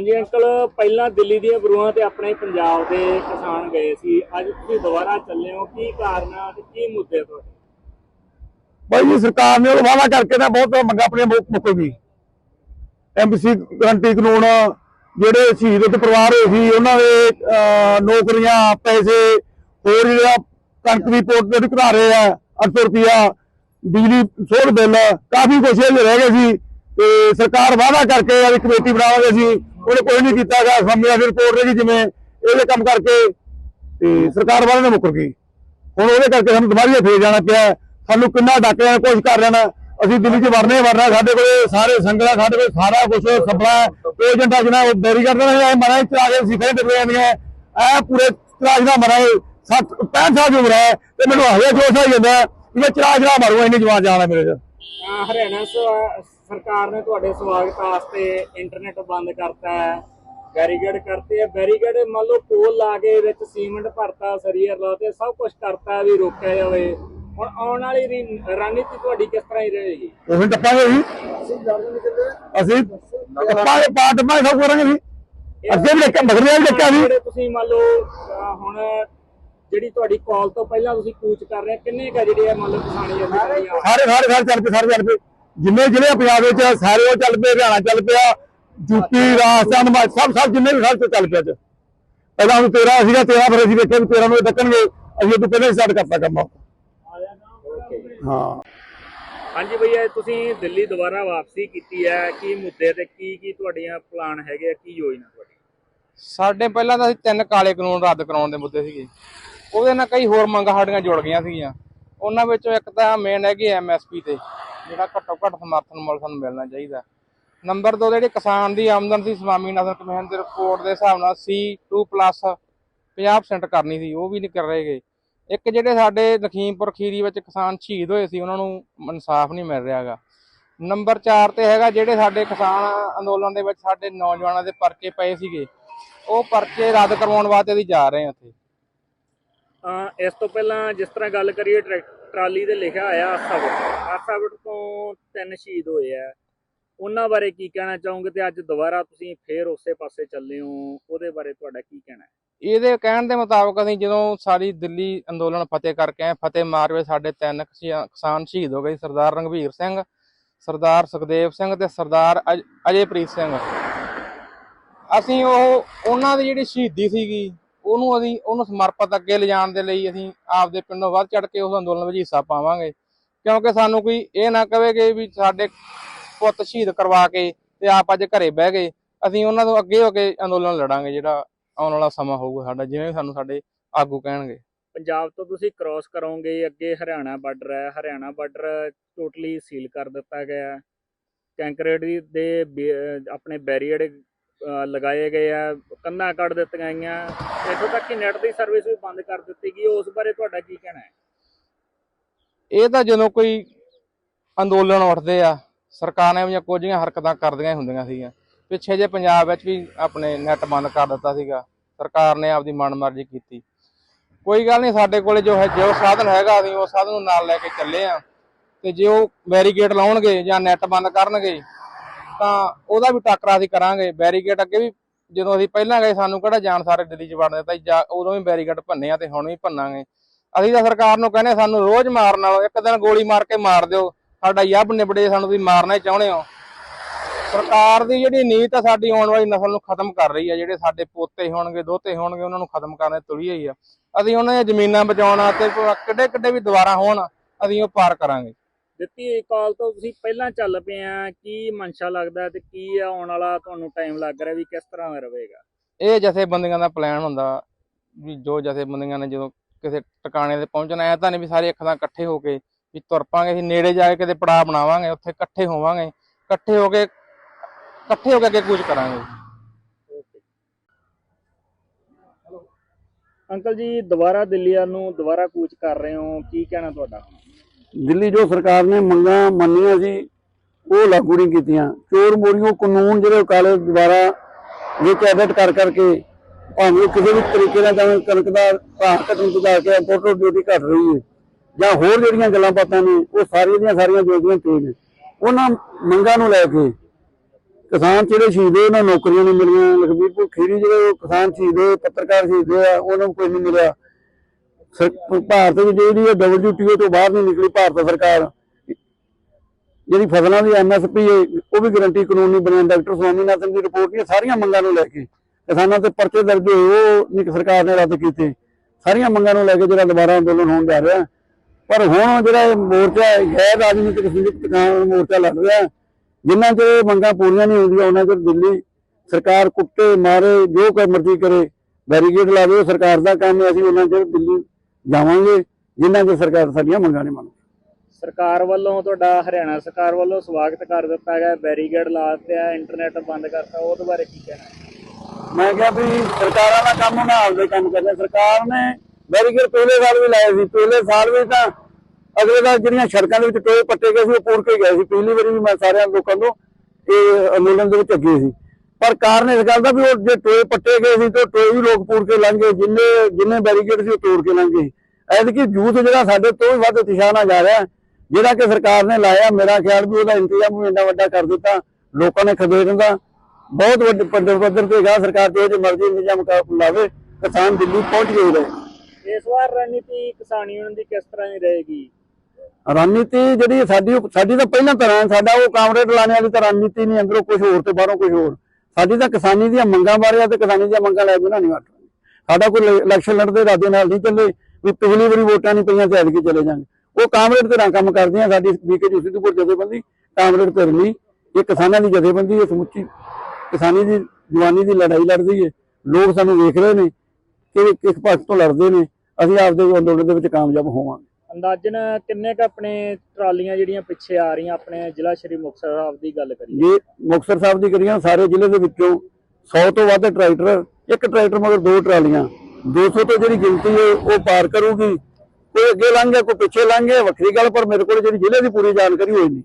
ਹਾਂਜੀ ਅੰਕਲ, ਪਹਿਲਾਂ ਦਿੱਲੀ ਦੀਆਂ ਗੁਰੂਆਂ ਤੇ ਆਪਣੇ ਪੰਜਾਬ ਦੇ ਕਿਸਾਨ ਗਏ ਸੀ। ਅੱਜ ਤੁਸੀਂ ਦੁਬਾਰਾ ਚੱਲੇ ਹੋ, ਕੀ ਕਾਰਨ ਆ ਤੇ ਕੀ ਮੁੱਦੇ ਤੁਹਾਡੇ? ਭਾਈ ਜੀ, ਸਰਕਾਰ ਨੇ ਉਹ ਵਾਅਦਾ ਕਰਕੇ ਤਾਂ ਬਹੁਤ ਮੰਗਾਂ ਆਪਣੀਆਂ ਮੁੱਕ ਗਈ ਐਮਸੀ ਗਰੰਟੀ ਕਾਨੂੰਨ, ਜਿਹੜੇ ਸ਼ਹੀਦ ਦੇ ਪਰਿਵਾਰ ਹੋਏ ਸੀ, ਉਹਨਾਂ ਦੇ ਨੌਕਰੀਆਂ, ਪੈਸੇ, ਹੋਰ ਜਿਹੜਾ ਕਣਕ ਦੀ ਪੋਰਟ ਤੇ ਘਟਾ ਰਹੇ ਆ 800 ਰੁਪਿਆ ਬਿਜਲੀ ਸੋਲ ਬਿੱਲ ਕਾਫੀ ਕੁਛ ਇਹ ਰਹਿ ਗਏ ਸੀ। ਤੇ ਸਰਕਾਰ ਵਾਅਦਾ ਕਰਕੇ ਆ ਕਮੇਟੀ ਬਣਾਵਾਂਗੇ ਸੀ ਉਹਨੇ ਕੋਈ ਨਹੀਂ ਕੀਤਾਗਾ ਸਮਿਆ ਫਿਰ ਰਿਪੋਰਟ ਰਹੀ ਜਿਵੇਂ ਇਹਦੇ ਕੰਮ ਕਰਕੇ ਤੇ ਸਰਕਾਰ ਵਾਲੇ ਨੇ ਮੁੱਕਰ ਗਈ। ਹੁਣ ਉਹਦੇ ਕਰਕੇ ਸਾਨੂੰ ਦੁਬਾਰਾ ਫੇਰ ਜਾਣਾ ਪਿਆ। ਸਾਨੂੰ ਕਿੰਨਾ ਡੱਕ ਲੈਣਾ ਕਰ ਲੈਣਾ। ਅਸੀਂ ਦਿੱਲੀ 'ਚ ਵੜਨੇ ਵੜਨਾ ਸਾਡੇ ਕੋਲੇ ਸਾਰੇ ਸੰਗਲਾ ਸਾਡੇ ਕੋਲ ਸਾਰਾ ਕੁਝ ਸਪਲਾ ਏਜੰਟਾ ਜਿਹਨਾਂ ਬੈਰੀ ਕਰਦੇ ਨੇ, ਇਹ ਮਰਾਂ ਚਲਾ ਕੇ ਸਿੱਖੇ ਤੇ ਜਾਂਦੀਆਂ ਐ ਪੂਰੇ ਤਰਾਜ ਦਾ ਮਰਾਂ 60 65 ਸਾਲ ਦੀ ਉਮਰ ਹੈ ਤੇ ਮੈਨੂੰ ਹਜੇ ਜੋਸ਼ ਆ ਜਾਂਦਾ ਹੈ ਕਿ ਚਰਾਜ ਨਾ ਮਾਰੂ, ਇੰਨੀ ਜਵਾਨ ਜਾਣਾ ਮੇਰੇ ਚ। ਹਰਿਆਣਾ ਸਰਕਾਰ ਨੇ ਤੁਹਾਡੇ ਸਵਾਗਤ ਵਾਸਤੇ ਇੰਟਰਨੈਟ ਬੰਦ ਕਰਤਾ ਹੈ ਬੈਰੀਗੇਡ ਕਰਤੇ ਆ ਬੈਰੀਗੇਡ ਮੰਨ ਲਓ ਪੋਲ ਲਾ ਕੇ ਵਿੱਚ ਸੀਮੈਂਟ ਭਰਤਾ ਸਰੀਅਰ ਲਾਤੇ ਸਭ ਕੁਝ ਕਰਤਾ ਵੀ ਰੋਕਿਆ ਜਾਵੇ। ਹੁਣ ਆਉਣ ਵਾਲੀ ਰਣਨੀਤੀ ਤੁਹਾਡੀ ਕਿਸ ਤਰ੍ਹਾਂ ਹੀ ਰਹੇਗੀ? ਉਹ ਟੱਪਾਂਗੇ ਜੀ। ਅਸੀਂ ਟੱਪਾਂਗੇ ਪਾ ਟੱਪਾਂਗੇ ਸਭ ਕਰਾਂਗੇ ਜੀ। ਅੱਗੇ ਵੀ ਦੇਖਿਆ ਮਗਰ ਵੀ ਦੇਖਿਆ ਜਿਹੜੇ ਤੁਸੀਂ ਮੰਨ ਲਓ ਹੁਣ ਜਿਹੜੀ ਤੁਹਾਡੀ ਕਾਲ ਤੋਂ ਪਹਿਲਾਂ ਤੁਸੀਂ ਕੂਚ ਕਰ ਰਹੇ ਕਿੰਨੇ ਕਾ ਜਿਹੜੇ ਆ ਮੰਨ ਲਓ ਕਿਸਾਨੀ ਜਥੇਬੰਦੀਆਂ ਸਾਰੇ ਸਾਰੇ ਸਾਰੇ ਚੱਲ ਪਏ ਸਾਰੇ ਚੱਲ ਪਏ। ਜਿੰਨੇ ਜ਼ਿਲ੍ਹੇ ਪੰਜਾਬ ਵਿੱਚ ਸਾਰੇ ਉਹ ਚੱਲ ਪਏ ਹਰਿਆਣਾ ਚੱਲ ਪਿਆ ਯੂਪੀ ਰਾਜਸਥਾਨ ਸਭ ਸਭ ਜਿੰਨੇ ਵੀ ਸਾਰੇ ਚੱਲ ਪਿਆ ਅੱਜ। ਪਹਿਲਾਂ ਹੁਣ 13 ਸੀਗਾ 13 ਫਿਰ ਅਸੀਂ ਵੇਖਿਆ ਵੀ 13 ਨੂੰ ਇਹ ਡੱਕਣਗੇ ਅਸੀਂ ਇਹ ਤੋਂ ਪਹਿਲਾਂ ਸਟਾਰਟ ਕਰਤਾ ਕੰਮ। ਹਾਂ। ਹਾਂਜੀ ਭਈਆ ਤੁਸੀਂ ਦਿੱਲੀ ਦੁਬਾਰਾ ਵਾਪਸੀ ਕੀਤੀ ਹੈ ਕੀ ਮੁੱਦੇ ਤੇ ਕੀ ਕੀ ਤੁਹਾਡੀਆਂ ਪਲਾਨ ਹੈਗੇ ਆ ਕੀ ਯੋਜਨਾ ਤੁਹਾਡੀ? ਸਾਡੇ ਪਹਿਲਾਂ ਤਾਂ ਅਸੀਂ ਤਿੰਨ ਕਾਲੇ ਕਾਨੂੰਨ ਰੱਦ ਕਰਾਉਣ ਦੇ ਮੁੱਦੇ ਸੀਗੇ। ਉਹਦੇ ਨਾਲ ਕਈ ਹੋਰ ਮੰਗਾਂ ਸਾਡੀਆਂ ਜੁੜ ਗਈਆਂ ਸੀਗੀਆਂ। ਉਹਨਾਂ ਵਿੱਚੋਂ ਇੱਕ ਤਾਂ ਮੇਨ ਹੈਗੀ ਐਮਐਸਪੀ ਤੇ। ਜਿਹੜਾ ਘੱਟੋ ਘੱਟ ਸਮਰਥਨ ਮੁੱਲ ਸਾਨੂੰ ਮਿਲਣਾ ਚਾਹੀਦਾ। ਨੰਬਰ 2 ਜਿਹੜੀ ਕਿਸਾਨ ਦੀ ਆਮਦਨ ਸੀ ਸਵਾਮੀ ਕਮਿਸ਼ਨ ਦੀ ਰਿਪੋਰਟ ਦੇ ਹਿਸਾਬ ਨਾਲ C2 50% ਕਰਨੀ ਸੀ, ਉਹ ਵੀ ਨਹੀਂ ਕਰ ਰਹੇਗੇ ਇੱਕ ਜਿਹੜੇ ਸਾਡੇ ਲਖੀਮਪੁਰ ਖੀਰੀ ਵਿੱਚ ਕਿਸਾਨ ਸ਼ਹੀਦ ਹੋਏ ਸੀ, ਉਹਨਾਂ ਨੂੰ ਇਨਸਾਫ ਨਹੀਂ ਮਿਲ ਰਿਹਾਗਾ। ਨੰਬਰ 4 ਤੇ ਹੈਗਾ ਜਿਹੜੇ ਸਾਡੇ ਕਿਸਾਨ ਅੰਦੋਲਨ ਦੇ ਵਿੱਚ ਸਾਡੇ ਨੌਜਵਾਨਾਂ ਦੇ ਪਰਚੇ ਪਏ ਸੀਗੇ, ਉਹ ਪਰਚੇ ਰੱਦ ਕਰਵਾਉਣ ਵਾਸਤੇ ਅਸੀਂ ਜਾ ਰਹੇ ਹਾਂ ਉੱਥੇ। ਇਸ ਤੋਂ ਪਹਿਲਾਂ ਜਿਸ ਤਰ੍ਹਾਂ ਗੱਲ ਕਰੀਏ ਟਰੈਕਟਰ ਟਰਾਲੀ ਤੇ ਲਿਖਿਆ ਆਇਆ ਆਸਾਵਟ ਆਸਾਵਟ ਤੋਂ ਤਿੰਨ ਸ਼ਹੀਦ ਹੋਏ ਆ। ਉਹਨਾਂ ਬਾਰੇ ਕੀ ਕਹਿਣਾ ਚਾਹੋਗੇ ਤੇ ਅੱਜ ਦੁਬਾਰਾ ਤੁਸੀਂ ਫੇਰ ਉਸੇ ਪਾਸੇ ਚੱਲੇ ਹੋ। ਉਹਦੇ ਬਾਰੇ ਤੁਹਾਡਾ ਕੀ ਕਹਿਣਾ ਹੈ? ਇਹਦੇ ਕਹਿਣ ਦੇ ਮੁਤਾਬਕ ਅਸੀਂ ਜਦੋਂ ਸਾਰੀ ਦਿੱਲੀ ਅੰਦੋਲਨ ਫਤਿਹ ਕਰਕੇ ਆਏ, ਫਤਿਹ ਮਾਰਵੇ ਸਾਡੇ ਤਿੰਨ ਕਿਸਾਨ ਸ਼ਹੀਦ ਹੋ ਗਏ ਸਰਦਾਰ ਰੰਗਵੀਰ ਸਿੰਘ, ਸਰਦਾਰ ਸੁਖਦੇਵ ਸਿੰਘ ਤੇ ਸਰਦਾਰ ਅਜ- ਅਜੇਪ੍ਰੀਤ ਸਿੰਘ। ਅਸੀਂ ਉਹ, ਉਹਨਾਂ ਦੀ ਜਿਹੜੀ ਸ਼ਹੀਦੀ ਸੀਗੀ ਉਹਨੂੰ ਅਸੀਂ ਉਹਨੂੰ ਸਮਰਪਿਤ ਅੱਗੇ ਲਿਜਾਣ ਦੇ ਲਈ ਅਸੀਂ ਆਪਦੇ ਪਿੰਡੋਂ ਵੱਧ ਚੜ ਕੇ ਉਸ ਅੰਦੋਲਨ ਵਿੱਚ ਹਿੱਸਾ ਪਾਵਾਂਗੇ। ਕਿਉਂਕਿ ਸਾਨੂੰ ਕੋਈ ਇਹ ਨਾ ਕਹੇਗੇ ਵੀ ਸਾਡੇ ਪੁੱਤ ਸ਼ਹੀਦ ਕਰਵਾ ਕੇ ਤੇ ਆਪ ਅੱਜ ਘਰੇ ਬਹਿ ਗਏ। ਅਸੀਂ ਉਹਨਾਂ ਤੋਂ ਅੱਗੇ ਹੋ ਕੇ ਅੰਦੋਲਨ ਲੜਾਂਗੇ ਜਿਹੜਾ ਆਉਣ ਵਾਲਾ ਸਮਾਂ ਹੋਊਗਾ ਸਾਡਾ, ਜਿਵੇਂ ਵੀ ਸਾਨੂੰ ਸਾਡੇ ਆਗੂ ਕਹਿਣਗੇ। ਪੰਜਾਬ ਤੋਂ ਤੁਸੀਂ ਕ੍ਰਾਸ ਕਰੋਗੇ, ਅੱਗੇ ਹਰਿਆਣਾ ਬਾਰਡਰ ਹੈ। ਹਰਿਆਣਾ ਬਾਰਡਰ ਟੋਟਲੀ ਸੀਲ ਕਰ ਦਿੱਤਾ ਗਿਆ ਹੈ। ਕੰਕਰੀਟ ਦੇ ਬੇ- ਆਪਣੇ ਬੈਰੀਅਰ ਲਗਾਏ ਗਏ ਆ ਕੰਧਾਂ ਕੱਢ ਦਿੱਤੀਆਂ ਗਈਆਂ। ਇੱਥੋਂ ਤੱਕ ਕਿ ਨੈਟ ਦੀ ਸਰਵਿਸ ਵੀ ਬੰਦ ਕਰ ਦਿੱਤੀ ਗਈ। ਉਸ ਬਾਰੇ ਤੁਹਾਡਾ ਕੀ ਕਹਿਣਾ ਹੈ? ਇਹ ਤਾਂ ਜਦੋਂ ਕੋਈ ਅੰਦੋਲਨ ਉੱਠਦੇ ਆ, ਸਰਕਾਰ ਵੀ ਕੁਝ ਹਰਕਤਾਂ ਕਰਦੀਆਂ ਹੁੰਦੀਆਂ ਸੀਗੀਆਂ। ਪਿੱਛੇ ਜੇ ਪੰਜਾਬ ਵਿੱਚ ਵੀ ਆਪਣੇ ਨੈਟ ਬੰਦ ਕਰ ਦਿੱਤਾ ਸੀਗਾ। ਸਰਕਾਰ ਨੇ ਆਪਦੀ ਮਨਮਰਜ਼ੀ ਕੀਤੀ। ਕੋਈ ਗੱਲ ਨਹੀਂ, ਸਾਡੇ ਕੋਲੇ ਜੋ ਹੈ, ਜੋ ਸਾਧਨ ਹੈਗਾ, ਅਸੀਂ ਉਹ ਸਾਧਨ ਨੂੰ ਨਾਲ ਲੈ ਕੇ ਚੱਲੇ ਆ। ਤੇ ਜੇ ਉਹ ਬੈਰੀਕੇਡ ਲਾਉਣਗੇ ਜਾਂ ਨੈਟ ਬੰਦ ਕਰਨਗੇ ਤਾਂ ਉਹਦਾ ਵੀ ਟਾਕਰਾ ਅਸੀਂ ਕਰਾਂਗੇ, ਬੈਰੀਕੇਡ ਅੱਗੇ ਵੀ ਜਦੋਂ ਅਸੀਂ ਪਹਿਲਾਂ ਗਏ ਸਾਨੂੰ ਕਿਹੜਾ ਜਾਣ ਸਾਰੇ ਦਿੱਲੀ ਚ ਵੜਨ ਦਿੱਤਾ ਉਦੋਂ ਵੀ ਬੈਰੀਕੇਡ ਭੰਨੇ ਆ ਤੇ ਹੁਣ ਵੀ ਭੰਨਾਂਗੇ। ਅਸੀਂ ਤਾਂ ਸਰਕਾਰ ਨੂੰ ਕਹਿੰਦੇ ਸਾਨੂੰ ਰੋਜ਼ ਮਾਰਨ ਨਾਲੋਂ ਇੱਕ ਦਿਨ ਗੋਲੀ ਮਾਰ ਕੇ ਮਾਰ ਦਿਓ। ਸਾਡਾ ਯੱਬ ਨਿਬੜੇ, ਸਾਨੂੰ ਤੁਸੀਂ ਮਾਰਨਾ ਹੀ ਚਾਹੁੰਦੇ ਹੋ। ਸਰਕਾਰ ਦੀ ਜਿਹੜੀ ਨੀਤ ਆ, ਸਾਡੀ ਆਉਣ ਵਾਲੀ ਨਸਲ ਨੂੰ ਖਤਮ ਕਰ ਰਹੀ ਆ, ਜਿਹੜੇ ਸਾਡੇ ਪੋਤੇ ਹੋਣਗੇ, ਦੋਤੇ ਹੋਣਗੇ, ਉਹਨਾਂ ਨੂੰ ਖਤਮ ਕਰਨ ਦੀ ਤੁਲੀ ਹੋਈ ਆ। ਅਸੀਂ ਉਹਨਾਂ ਦੀਆਂ ਜ਼ਮੀਨਾਂ ਬਚਾਉਣਾ ਤੇ ਕਿੱਡੇ ਕਿੱਡੇ ਵੀ ਦੁਬਾਰਾ ਹੋਣ, ਅਸੀਂ ਉਹ ਪਾਰ ਕਰਾਂਗੇ। ਦਿੱਤੀ ਕਾਲ ਤੋਂ ਤੁਸੀਂ ਪਹਿਲਾਂ ਚੱਲ ਪਏ ਆ ਕੀ ਮਨਸ਼ਾ ਲੱਗਦਾ ਤੇ ਕੀ ਆ ਆਉਣ ਵਾਲਾ ਤੁਹਾਨੂੰ ਟਾਈਮ ਲੱਗ ਰਿਹਾ ਵੀ ਕਿਸ ਤਰ੍ਹਾਂ ਦਾ ਰਹੇਗਾ? ਇਹ ਜਥੇਬੰਦੀਆਂ ਦਾ ਪਲਾਨ ਹੁੰਦਾ ਵੀ ਜੋ ਜਥੇਬੰਦੀਆਂ ਨੇ ਜਦੋਂ ਕਿਸੇ ਟਿਕਾਣੇ ਤੇ ਪਹੁੰਚਣਾ ਐ ਤਾਂ ਨਹੀਂ ਵੀ ਸਾਰੇ ਅੱਖਾਂ ਇਕੱਠੇ ਹੋ ਕੇ ਵੀ ਤੁਰ ਪਾਂਗੇ ਅਸੀਂ ਨੇੜੇ ਜਾ ਕੇ ਕਿਤੇ ਪੜਾਅ ਬਣਾਵਾਂਗੇ ਉੱਥੇ ਇਕੱਠੇ ਹੋਵਾਂਗੇ ਇਕੱਠੇ ਹੋ ਕੇ ਇਕੱਠੇ ਹੋ ਕੇ ਅੱਗੇ ਕੁਝ ਕਰਾਂਗੇ। ਅੰਕਲ ਜੀ ਦੁਬਾਰਾ ਦਿੱਲੀ ਵੱਲ ਨੂੰ ਦੁਬਾਰਾ ਕੂਚ ਕਰ ਰਹੇ ਹੋ ਕੀ ਕਹਿਣਾ ਤੁਹਾਡਾ? ਦਿੱਲੀ ਜੋ ਸਰਕਾਰ ਨੇ ਮੰਗਾਂ ਮੰਨੀਆਂ ਸੀ, ਉਹ ਲਾਗੂ ਨਹੀਂ ਕੀਤੀਆਂ। ਚੋਰ ਮੋਰੀਓ ਕਾਨੂੰਨ ਜਿਹੜੇ ਕਾਲੇ ਦੁਆਰਾ ਵਿੱਚ ਐਡਿਟ ਕਰ ਕਰਕੇ ਭਾਵੇਂ ਕਿਸੇ ਵੀ ਤਰੀਕੇ ਨਾਲ ਜਿਵੇਂ ਕਣਕ ਦਾ ਭਾਅ ਘਟਣ ਤੋਂ ਜਾ ਕੇ ਇੰਪੋਰਟ ਡਿਊਟੀ ਘਟ ਰਹੀ ਹੈ, ਜਾਂ ਹੋਰ ਜਿਹੜੀਆਂ ਗੱਲਾਂ ਬਾਤਾਂ ਨੇ, ਉਹ ਸਾਰੀਆਂ ਦੀਆਂ ਸਾਰੀਆਂ ਜੋਗੀਆਂ ਤੇ ਨੇ। ਉਹਨਾਂ ਮੰਗਾਂ ਨੂੰ ਲੈ ਕੇ ਕਿਸਾਨ ਜਿਹੜੇ ਸ਼ਹੀਦ ਹੋਏ, ਉਹਨਾਂ ਨੂੰ ਨੌਕਰੀਆਂ ਨਹੀਂ ਮਿਲੀਆਂ। ਲਖਬੀਰਪੁਰ ਖੀਰੀ ਜਿਹੜੇ ਉਹ ਕਿਸਾਨ ਸ਼ਹੀਦ ਹੋਏ, ਪੱਤਰਕਾਰ ਸ਼ਹੀਦ ਹੋਏ ਉਹਨਾਂ ਨੂੰ ਕੁਝ ਨਹੀਂ ਮਿਲਿਆ। ਭਾਰਤ ਦੀ ਜਿਹੜੀ ਹੈ WTO ਤੋਂ ਬਾਹਰ ਨਹੀਂ ਨਿਕਲੀ ਭਾਰਤ ਸਰਕਾਰ। ਜਿਹੜੀ ਫਸਲਾਂ ਦੀ ਐਮਐਸਪੀ ਉਹ ਵੀ ਗਰੰਟੀ ਕਾਨੂੰਨ ਨਹੀਂ ਬਣਿਆ ਡਾਕਟਰ ਸਵਾਮੀਨਾਥਨ ਦੀ ਰਿਪੋਰਟ ਦੀਆਂ ਸਾਰੀਆਂ ਮੰਗਾਂ ਨੂੰ ਲੈ ਕੇ। ਕਿਸਾਨਾਂ ਤੇ ਪਰਚੇ ਦਰਜ ਹੋਏ, ਉਹ ਨਹੀਂ ਸਰਕਾਰ ਨੇ ਰੱਦ ਕੀਤੇ। ਸਾਰੀਆਂ ਮੰਗਾਂ ਨੂੰ ਲੈ ਕੇ ਜਿਹੜਾ ਦੁਬਾਰਾ ਅੰਦੋਲਨ ਹੋਣ ਜਾ ਰਿਹਾ। ਪਰ ਹੁਣ ਜਿਹੜਾ ਇਹ ਮੋਰਚਾ ਗੈਰ ਰਾਜਨੀਤਿਕ ਸੰਯੁਕਤ ਕਿਸਾਨ ਮੋਰਚਾ ਲੜ ਰਿਹਾ। ਜਿੰਨਾ ਚਿਰ ਮੰਗਾਂ ਪੂਰੀਆਂ ਨਹੀਂ ਹੁੰਦੀਆਂ, ਉਹਨਾਂ ਚਿਰ ਦਿੱਲੀ ਸਰਕਾਰ ਕੁੱਟੇ, ਮਾਰੇ, ਜੋ ਕਰ ਮਰਜ਼ੀ ਕਰੇ ਬੈਰੀਕੇਡ ਲਾਵੇ ਸਰਕਾਰ ਦਾ ਕੰਮ ਹੈ, ਅਸੀਂ ਉਹਨਾਂ ਚਿਰ ਦਿੱਲੀ ਜਾਵਾਂਗੇ ਜਿੰਨਾ ਚਿਰ ਸਰਕਾਰ ਸਾਡੀਆਂ ਮੰਗਾਂ ਨਹੀਂ ਮੰਨਦੀ ਸਰਕਾਰ ਵੱਲੋਂ ਤੁਹਾਡਾ ਹਰਿਆਣਾ ਸਰਕਾਰ ਵੱਲੋਂ ਸਵਾਗਤ ਕਰ ਦਿੱਤਾ ਗਿਆ ਬੈਰੀਗੇਡ ਲਾ ਦਿੱਤਾ ਇੰਟਰਨੈਟ ਬੰਦ ਕਰਤਾ ਉਹਦੇ ਬਾਰੇ ਕੀ ਕਹਿਣਾ? ਮੈਂ ਕਿਹਾ ਵੀ ਸਰਕਾਰਾਂ ਦਾ ਕੰਮ ਉਹਨਾਂ ਆਪਦੇ ਕੰਮ ਕਰਦੇ ਸਰਕਾਰ ਨੇ ਬੈਰੀਕੇਡ ਪਹਿਲੇ ਸਾਲ ਵੀ ਲਾਏ ਸੀ ਪਹਿਲੇ ਸਾਲ ਵੀ ਤਾਂ ਅਗਲੇ ਦਾ ਜਿਹੜੀਆਂ ਸੜਕਾਂ ਦੇ ਵਿੱਚ ਟੋਏ ਪੱਟੇ ਗਏ ਸੀ ਉਹ ਪੂਰ ਕੇ ਗਏ ਸੀ। ਪਹਿਲੀ ਵਾਰੀ ਵੀ ਮੈਂ ਸਾਰਿਆਂ ਲੋਕਾਂ ਤੋਂ ਇਹ ਅੰਦੋਲਨ ਦੇ ਵਿੱਚ ਅੱਗੇ ਸੀ। ਪਰ ਕਾਰਨ ਇਸ ਗੱਲ ਦਾ ਵੀ ਉਹ ਜੇ ਟੋਏ ਪੱਟੇ ਗਏ ਸੀ ਤੇ ਟੋਏ ਵੀ ਲੋਕ ਪੂਰ ਕੇ ਲੰਘੇ ਜਿੰਨੇ ਜਿੰਨੇ ਬੈਰੀਕੇਡ ਸੀ ਉਹ ਤੋੜ ਕੇ ਲੰਘੇ ਐਤਕੀ ਯੂਥ ਜਿਹੜਾ ਸਾਡੇ ਤੋਂ ਵੀ ਵੱਧ ਉਤਸ਼ਾਹ ਨਾਲ ਜਾ ਰਿਹਾ ਜਿਹੜਾ ਕਿ ਸਰਕਾਰ ਨੇ ਲਾਇਆ ਮੇਰਾ ਖਿਆਲ ਵੀ ਉਹਦਾ ਇੰਤਜ਼ਾਮ ਵੀ ਇੰਨਾ ਵੱਡਾ ਕਰ ਦਿੱਤਾ ਲੋਕਾਂ ਨੇ ਖਦੇੜਨ ਦਾ ਬਹੁਤ ਵੱਡੇ ਪੱਧਰ ਪੱਧਰ ਤੇ ਗਾ ਸਰਕਾਰ ਤੇ ਜੇ ਮਰਜ਼ੀ ਇੰਤਜ਼ਾਮ ਕਰ ਲਾਵੇ ਕਿਸਾਨ ਦਿੱਲੀ ਪਹੁੰਚ ਗਏ ਇਸ ਵਾਰ ਰਣਨੀਤੀ ਕਿਸਾਨ ਯੂਨੀਅਨ ਦੀ ਕਿਸ ਤਰ੍ਹਾਂ ਦੀ ਰਹੇਗੀ? ਰਣਨੀਤੀ ਜਿਹੜੀ ਸਾਡੀ ਸਾਡੀ ਤਾਂ ਪਹਿਲਾਂ ਤਰ੍ਹਾਂ ਸਾਡਾ ਉਹ ਕਾਮਰੇਡ ਲਾਣੇ ਵਾਲੀ ਤਾਂ ਰਣਨੀਤੀ ਨਹੀਂ ਅੰਦਰੋਂ ਕੁਝ ਹੋਰ ਤੇ ਬਾਹਰੋਂ ਕੁਝ ਹੋਰ। ਸਾਡੀ ਤਾਂ ਕਿਸਾਨੀ ਦੀਆਂ ਮੰਗਾਂ ਬਾਰੇ ਆ ਤੇ ਕਿਸਾਨੀ ਦੀਆਂ ਮੰਗਾਂ ਲੈ ਕੇ ਨਹੀਂ ਵਾਟਾਂਗੇ ਸਾਡਾ ਕੋਈ ਇਲੈਕਸ਼ਨ ਲੜਦੇ ਇਰਾਦੇ ਨਾਲ ਨਹੀਂ ਚੱਲੇ, ਵੀ ਪਿਛਲੀ ਵਾਰੀ ਵੋਟਾਂ ਨਹੀਂ ਪਈਆਂ ਤੇ ਐਤਕੀ ਚਲੇ ਜਾਣਗੇ। ਉਹ ਕਾਮਰੇਡ ਤੇ ਕੰਮ ਕਰਦੀਆਂ ਸਾਡੀ ਬੀਕੇ ਸਿੱਧੂਪੁਰ ਜਥੇਬੰਦੀ, ਕਾਮਰੇਡ ਤੇ ਨਹੀਂ ਇਹ ਕਿਸਾਨਾਂ ਦੀ ਜਥੇਬੰਦੀ ਹੈ ਸਮੁੱਚੀ ਕਿਸਾਨੀ ਦੀ, ਜਵਾਨੀ ਦੀ ਲੜਾਈ ਲੜਦੀ ਹੈ ਲੋਕ ਸਾਨੂੰ ਵੇਖ ਰਹੇ ਨੇ ਕਿ ਕਿਸ ਪੱਖ ਤੋਂ ਲੜਦੇ ਨੇ। ਅਸੀਂ ਆਪਦੇ ਅੰਦੋਲਨ ਦੇ ਵਿੱਚ ਕਾਮਯਾਬ ਹੋਵਾਂਗੇ। ਅੰਦਾਜ਼ਨ ਕਿੰਨੇ ਕ ਆਪਣੇ ਟਰਾਲੀਆਂ ਜਿਹੜੀਆਂ ਪਿੱਛੇ ਆ ਰਹੀਆਂ ਆਪਣੇ ਜ਼ਿਲ੍ਹਾ ਸ਼੍ਰੀ ਮੁਕਤਸਰ ਸਾਹਿਬ ਦੀ ਗੱਲ ਕਰੀਏ? ਜੇ, ਮੁਕਤਸਰ ਸਾਹਿਬ ਦੀ ਕਰੀਏ ਸਾਰੇ ਜ਼ਿਲ੍ਹੇ ਦੇ ਵਿੱਚੋਂ 100 ਤੋਂ ਵੱਧ ਟਰੈਕਟਰ, ਇੱਕ ਟਰੈਕਟਰ ਮਗਰ ਦੋ ਟਰਾਲੀਆਂ। 200 ਤੋਂ ਜਿਹੜੀ ਗਿਣਤੀ ਹੈ, ਉਹ ਪਾਰ ਕਰੂਗੀ। ਕੋਈ ਅੱਗੇ ਲੰਘ ਗਿਆ, ਕੋਈ ਪਿੱਛੇ ਲੰਘ ਗਿਆ, ਵੱਖਰੀ ਗੱਲ, ਪਰ ਮੇਰੇ ਕੋਲ ਜਿਹੜੀ ਜ਼ਿਲ੍ਹੇ ਦੀ ਪੂਰੀ ਜਾਣਕਾਰੀ ਹੋਈ ਨਹੀਂ।